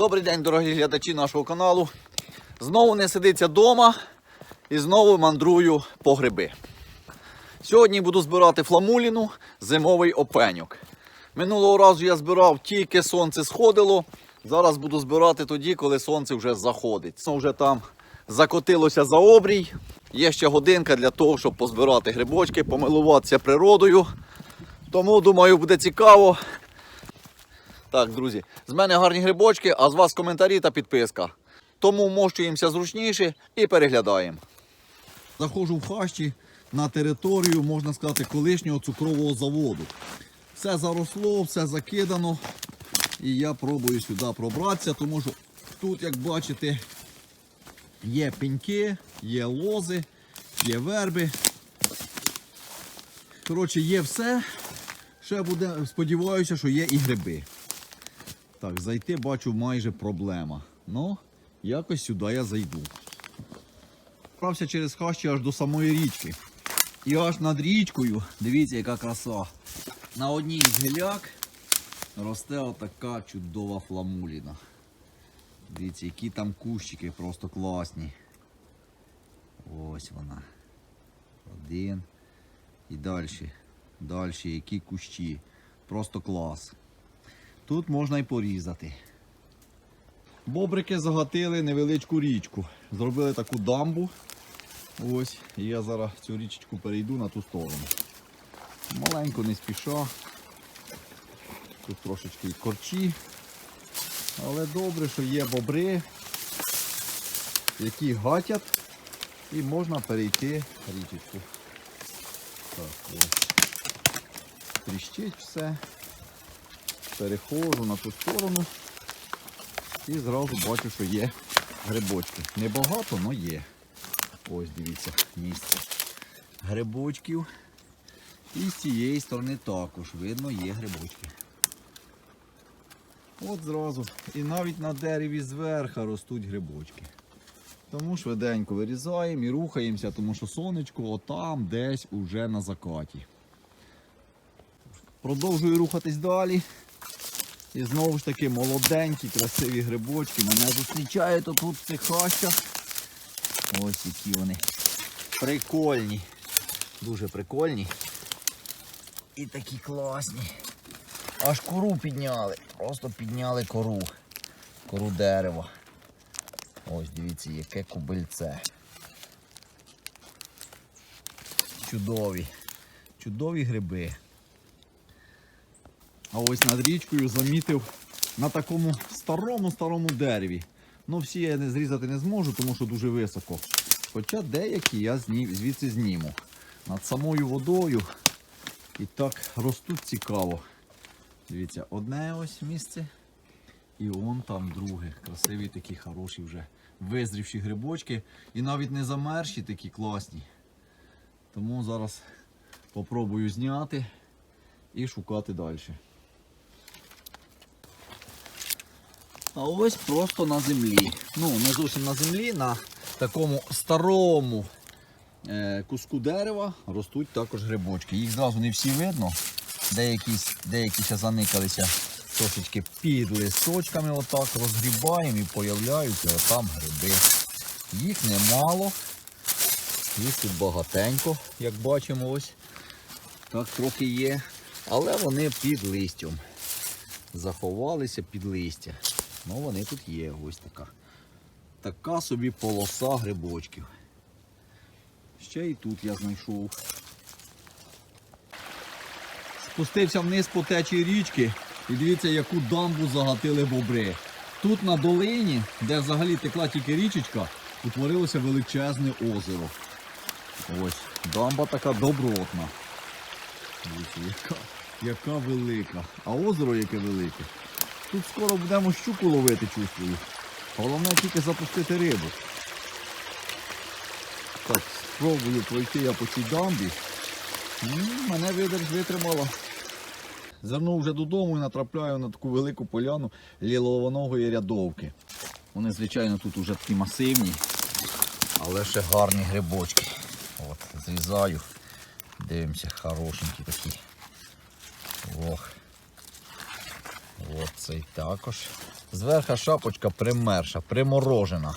Добрий день, дорогі глядачі нашого каналу. Знову не сидиться вдома і знову мандрую по гриби. Сьогодні буду збирати фламуліну, зимовий опеньок. Минулого разу я збирав тільки сонце сходило. Зараз буду збирати тоді, коли сонце вже заходить. Це вже там закотилося за обрій. Є ще годинка для того, щоб позбирати грибочки, помилуватися природою. Тому, думаю, буде цікаво. Так, друзі, з мене гарні грибочки, а з вас коментарі та підписка. Тому мощуємося зручніше і переглядаємо. Заходжу в хащі на територію, можна сказати, колишнього цукрового заводу. Все заросло, все закидано. І я пробую сюди пробратися, тому що тут, як бачите, є пеньки, є лози, є верби. Коротше, є все. Ще буде, сподіваюся, що є і гриби. Так, зайти бачу майже проблема. Ну, якось сюди я зайду. Прався через хащі аж до самої річки. І аж над річкою, дивіться, яка краса. На одній з гіляк росте отака чудова фламуліна. Дивіться, які там кущики просто класні. Ось вона. Один. І далі. Далі, які кущі. Просто клас. Тут можна і порізати. Бобрики загатили невеличку річку. Зробили таку дамбу. Ось, я зараз цю річечку перейду на ту сторону. Маленько не спіша. Тут трошечки корчі. Але добре, що є бобри, які гатять, і можна перейти річечку. Так, ось. Тріщить все переходжу на ту сторону і зразу бачу, що є грибочки. Небагато, але є. Ось дивіться, місце грибочків. І з цієї сторони також видно є грибочки. От зразу. І навіть на дереві зверху ростуть грибочки. Тому швиденько вирізаємо і рухаємося, тому що сонечко отам десь уже на закаті. Продовжую рухатись далі. І знову ж таки молоденькі, красиві грибочки. Мене зустрічають тут цих хащах. Ось які вони. Прикольні. Дуже прикольні. І такі класні. Аж кору підняли. Просто підняли кору. Кору дерева. Ось дивіться, яке кубельце. Чудові. Чудові гриби. А ось над річкою замітив на такому старому-старому дереві. Ну всі я не зрізати не зможу, тому що дуже високо. Хоча деякі я звідси зніму. Над самою водою і так ростуть цікаво. Дивіться, одне ось місце. І вон там друге. Красиві такі хороші вже визрівші грибочки. І навіть не замерші такі класні. Тому зараз попробую зняти і шукати далі. А ось просто на землі. Ну, не зовсім на землі, на такому старому е, куску дерева ростуть також грибочки. Їх зразу не всі видно. Деякі, деякі ще заникалися трошечки під листочками, отак розгрібаємо і появляються отам гриби. Їх немало. Їх тут багатенько, як бачимо, ось. Так трохи є. Але вони під листям. Заховалися під листя. Ну вони тут є, ось така. Така собі полоса грибочків. Ще і тут я знайшов. Спустився вниз по течії річки і дивіться, яку дамбу загатили бобри. Тут на долині, де взагалі текла тільки річечка, утворилося величезне озеро. Ось, дамба така добротна. Дивіться, яка, яка велика. А озеро яке велике. Тут скоро будемо щуку ловити, чувствую. Головне тільки запустити рибу. Так, спробую пройти я по цій дамбі. Мене видерж витримала. Звернув вже додому і натрапляю на таку велику поляну лілованогої рядовки. Вони, звичайно, тут вже такі масивні, але ще гарні грибочки. От, зрізаю. Дивимося, хорошенькі такі. Ох. От цей також. Зверха шапочка примерша, приморожена.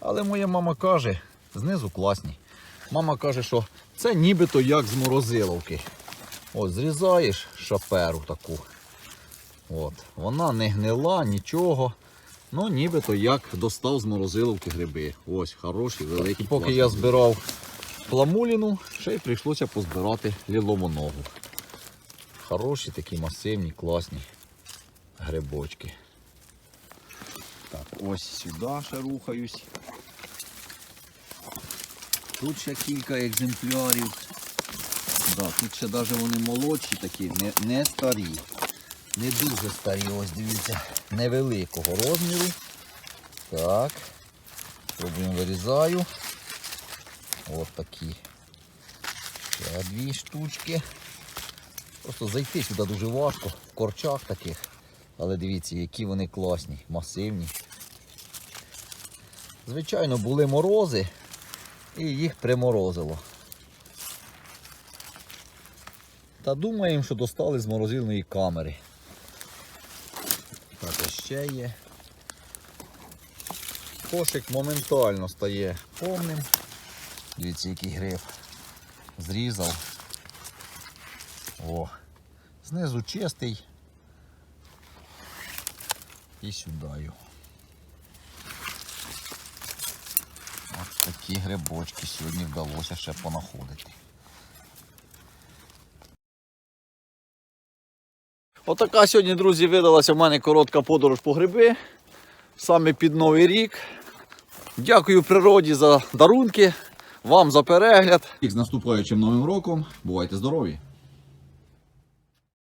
Але моя мама каже, знизу класні. Мама каже, що це нібито як з морозиловки. Ось зрізаєш шаперу таку. От. Вона не гнила, нічого. Ну, нібито як достав з морозиловки гриби. Ось, хороші, великі. І поки я збирав пламуліну, ще й прийшлося позбирати лілову ногу. Хороші такі масивні, класні грибочки. Так, ось сюди ще рухаюсь. Тут ще кілька екземплярів. Да, тут ще навіть вони молодші такі, не, не старі. Не дуже старі, ось дивіться, невеликого розміру. Так. Пробуємо вирізаю. Ось такі. Ще дві штучки. Просто зайти сюди дуже важко, в корчах таких. Але дивіться, які вони класні, масивні. Звичайно, були морози і їх приморозило. Та думаємо, що достали з морозильної камери. Так, ще є. Кошик моментально стає повним. Дивіться, який гриб. Зрізав. О, знизу чистий. І сюди. його. Ось такі грибочки сьогодні вдалося ще понаходити. Отака сьогодні, друзі, видалася в мене коротка подорож по гриби. Саме під Новий рік. Дякую природі за дарунки, вам за перегляд. І з наступаючим новим роком. Бувайте здорові!